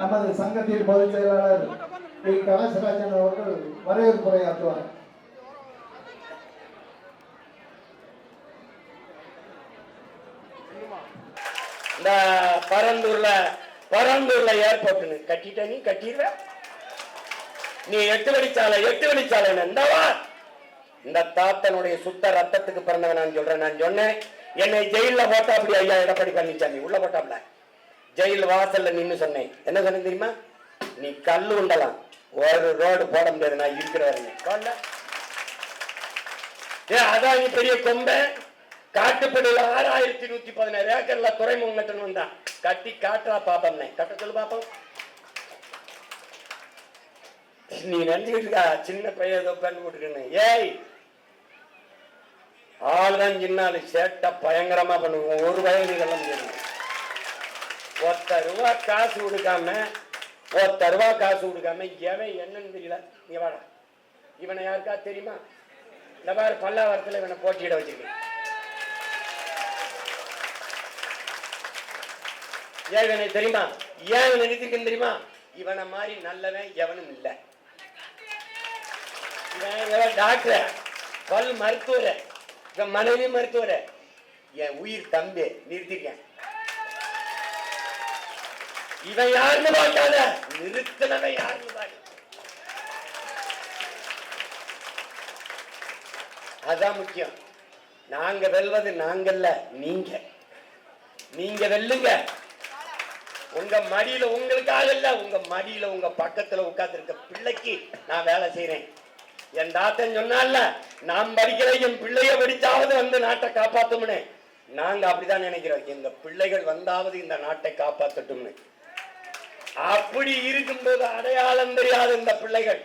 நமது சங்கத்தின் பொதுச் செயலாளர் டி கலாசராஜன் அவர்கள் வரவேற்புரையாற்றுவார். இந்த பரந்தூர்ல பரந்தூர்ல ஏர்போர்ட் கட்டிட்ட நீ கட்டிடுற நீ எட்டு வழிச்சாலை எட்டு வழிச்சாலை இந்தவா இந்த தாத்தனுடைய சுத்த ரத்தத்துக்கு பிறந்தவன் நான் சொல்றேன் நான் சொன்னேன். என்னை ஜெயில போட்டா அப்படி ஐயா எடப்பாடி பழனிசாமி. உள்ள போட்டாப்ல. ஜெயில் வாசல்ல நின்னு சொன்னேன். என்ன சொன்னேன் தெரியுமா? நீ கல்லு உண்டலாம். ஒரு ரோடு போட முடியாது நான் இருக்கிற ஏ அதான் பெரிய கொம்பை. காட்டுப்படியில் ஆறாயிரத்தி நூத்தி பதினாறு ஏக்கர்ல துறைமுகம் கட்டணும் வந்தான் கட்டி காட்டா பாப்பம் கட்ட சொல்லு பாப்போம். நீ நினைச்சுக்கிட்டு சின்ன பையன் ஏதோ பேண்ட் போட்டுருக்கேன்னு ஏய்! ஆளுதான் சின்னாலும் சேட்டை பயங்கரமா பண்ணுவோம். ஒரு வயது இதெல்லாம் முடியாது ஒத்த ரூபா காசு கொடுக்காம ஒத்த ரூபா காசு கொடுக்காம எவன் என்னன்னு தெரியல. நீ வாடா. இவனை யாருக்கா தெரியுமா? இந்த மாதிரி பல்லாவரத்துல இவனை போட்டியிட வச்சிருக்கேன். ஏன் இவனை தெரியுமா? ஏன் இவனை நிறுத்திருக்கேன் தெரியுமா? இவனை மாதிரி நல்லவன் எவனும் இல்லை. இவன் டாக்டர். பல் மருத்துவர். இவன் மனைவி மருத்துவர். என் உயிர் தம்பி. நிறுத்திருக்கேன். இவன் யாருன்னு பார்க்காத. நிறுத்தினவன் யாருன்னு பாரு அதான் முக்கியம். நாங்க வெல்வது நாங்கல்ல நீங்க. நீங்க வெல்லுங்க. உங்க மடியில உங்களுக்காக இல்ல உங்க மடியில உங்க பக்கத்துல உட்கார்ந்து இருக்க பிள்ளைக்கு நான் வேலை செய்யறேன் என் தாத்தன் சொன்னால நான் படிக்கிற என் பிள்ளைய படித்தாவது வந்து நாட்டை காப்பாத்தும்னு. நாங்க அப்படிதான் நினைக்கிறோம். எங்க பிள்ளைகள் வந்தாவது இந்த நாட்டை காப்பாத்தட்டும்னு. அப்படி இருக்கும்போது அடையாளம் தெரியாத இந்த பிள்ளைகள்.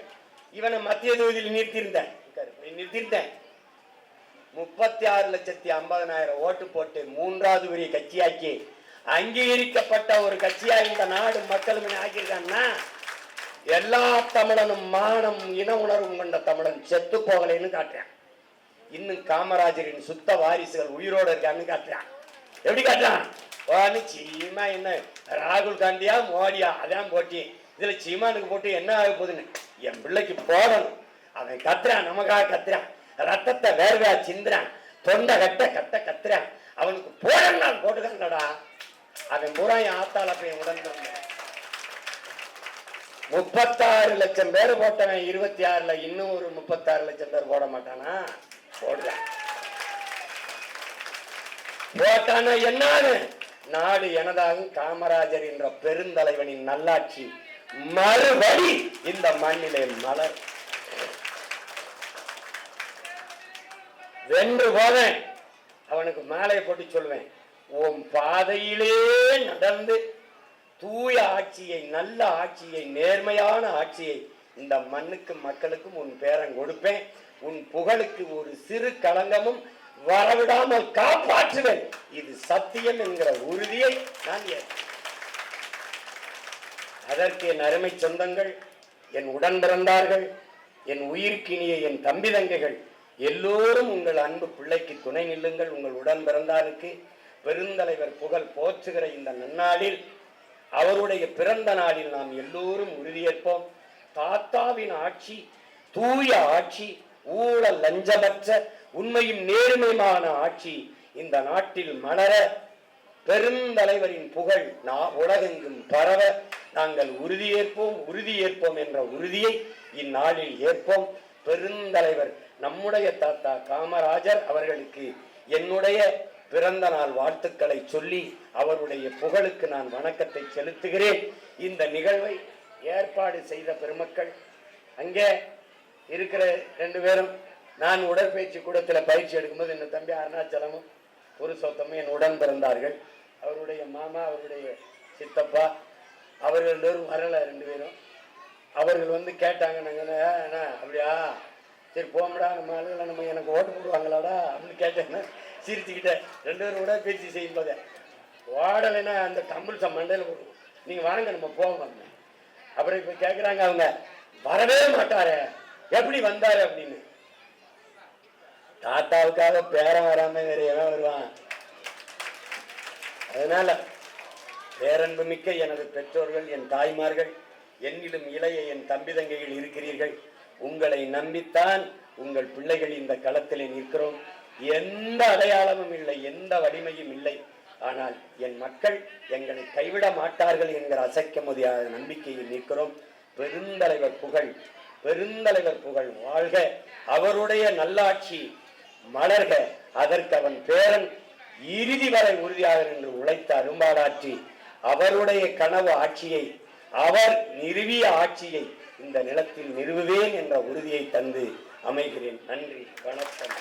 இவனை மத்திய தொகுதியில் நிறுத்தியிருந்தேன். நிறுத்தியிருந்தேன். முப்பத்தி ஆறு லட்சத்தி ஐம்பதனாயிரம் ஓட்டு போட்டு மூன்றாவது உரிய கட்சியாக்கி அங்கீகரிக்கப்பட்ட ஒரு கட்சியா இந்த நாடு மக்களும் ஆக்கியிருக்காங்கன்னா எல்லா தமிழனும் மானம் இன உணர்வு கொண்ட தமிழன் செத்து போகலைன்னு காட்டுறான். இன்னும் காமராஜரின் சுத்த வாரிசுகள் உயிரோடு இருக்கான்னு காட்டுறான். எப்படி காட்டுறான்? ஓன்னு சீமா என்ன? ராகுல் காந்தியா மோடியா? அதான் போட்டி. இதுல சீமானுக்கு போட்டு என்ன ஆக போகுதுன்னு என் பிள்ளைக்கு போடணும். அவன் கத்துறான் நமக்காக கத்துறான். ரத்தத்தை வேர்வையா சிந்துறான். தொண்டை கட்ட கட்ட கத்துறான். அவனுக்கு போடணும் நான் போட்டுக்கண்டடா அவன் பூரா என் ஆத்தால போய் உடன் முப்பத்தாறு லட்சம் பேர் போட்டவன் இருபத்தி ஆறுல இன்னும் ஒரு முப்பத்தாறு லட்சம் பேர் போட மாட்டானா? போடுறான். போட்டானா என்னான்னு? நாடு எனதாகும் காமராஜர் என்ற பெருந்தலைவனின் நல்லாட்சி. மறுபடி இந்த மண்ணிலே மலர். வென்று போவேன். அவனுக்கு மாலையை போட்டு சொல்லுவேன் உன் பாதையிலே நடந்து தூய ஆட்சியை நல்ல ஆட்சியை நேர்மையான ஆட்சியை இந்த மண்ணுக்கும் மக்களுக்கும் உன் பேரன் கொடுப்பேன். உன் புகழுக்கு ஒரு சிறு களங்கமும் வரவிடாமல் காப்பாற்றுவேன். இது சத்தியம் என்கிற உறுதியை நான் ஏற்கிறேன். அதற்கு என் அருமை சொந்தங்கள் என் உடன் பிறந்தார்கள் என் உயிர்க்கினிய என் தம்பி தங்கைகள் எல்லோரும் உங்கள் அன்பு பிள்ளைக்கு துணை நில்லுங்கள். உங்கள் உடன் பிறந்தாருக்கு பெருந்தலைவர் புகழ் போற்றுகிற இந்த நன்னாளில் அவருடைய பிறந்த நாளில் நாம் எல்லோரும் உறுதியேற்போம். தாத்தாவின் ஆட்சி தூய ஆட்சி ஊழல் லஞ்சமற்ற உண்மையும் நேர்மையுமான ஆட்சி இந்த நாட்டில் மலர பெருந்தலைவரின் புகழ் நா- உலகெங்கும் பரவ நாங்கள் உறுதியேற்போம் உறுதியேற்போம் என்ற உறுதியை இந்நாளில் ஏற்போம். பெருந்தலைவர் நம்முடைய தாத்தா காமராஜர் அவர்களுக்கு என்னுடைய பிறந்த நாள் வாழ்த்துக்களை சொல்லி அவருடைய புகழுக்கு நான் வணக்கத்தை செலுத்துகிறேன். இந்த நிகழ்வை ஏற்பாடு செய்த பெருமக்கள் அங்கே இருக்கிற ரெண்டு பேரும் நான் உடற்பயிற்சி கூடத்தில் பயிற்சி எடுக்கும்போது என் தம்பி அருணாச்சலமும் புருஷோத்தமும் என் உடன் பிறந்தார்கள். அவருடைய மாமா அவருடைய சித்தப்பா அவர்கள் ரெண்டு வரலை ரெண்டு பேரும். அவர்கள் வந்து கேட்டாங்க நாங்கள் அண்ணா அப்படியா? சரி போகமுடா நம்ம ஆளுகளை நம்ம எனக்கு ஓட்டு போடுவாங்களாடா? அப்படின்னு கேட்டேன்னா சிரிச்சுக்கிட்டேன். ரெண்டு பேரும் கூட பேச்சு செய்யும் போதே ஓடலைன்னா அந்த தமிழ் சம் மண்டையில் போடுவோம் நீங்கள் வாங்க நம்ம போவோம் அப்படின்னேன். அப்புறம் இப்போ கேட்குறாங்க அவங்க வரவே மாட்டாரே. எப்படி வந்தார்? அப்படின்னு. தாத்தாவுக்காக பேரன் வராம வேற எவன் வருவான்? அதனால பேரன்புமிக்க எனது பெற்றோர்கள் என் தாய்மார்கள் என்னிலும் இளைய என் தம்பி தங்கைகள் இருக்கிறீர்கள். உங்களை நம்பித்தான் உங்கள் பிள்ளைகள் இந்த களத்திலே நிற்கிறோம். எந்த அடையாளமும் இல்லை எந்த வலிமையும் இல்லை. ஆனால் என் மக்கள் எங்களை கைவிட மாட்டார்கள் என்கிற அசைக்க முடியாத நம்பிக்கையில் நிற்கிறோம். பெருந்தலைவர் புகழ் பெருந்தலைவர் புகழ் வாழ்க. அவருடைய நல்லாட்சி மலர்க அதற்கு அவன் பேரன் இறுதி வரை உறுதியாக நின்று உழைத்த அரும்பாடாற்றி அவருடைய கனவு ஆட்சியை அவர் நிறுவிய ஆட்சியை இந்த நிலத்தில் நிறுவுவேன் என்ற உறுதியை தந்து அமைகிறேன். நன்றி வணக்கம்.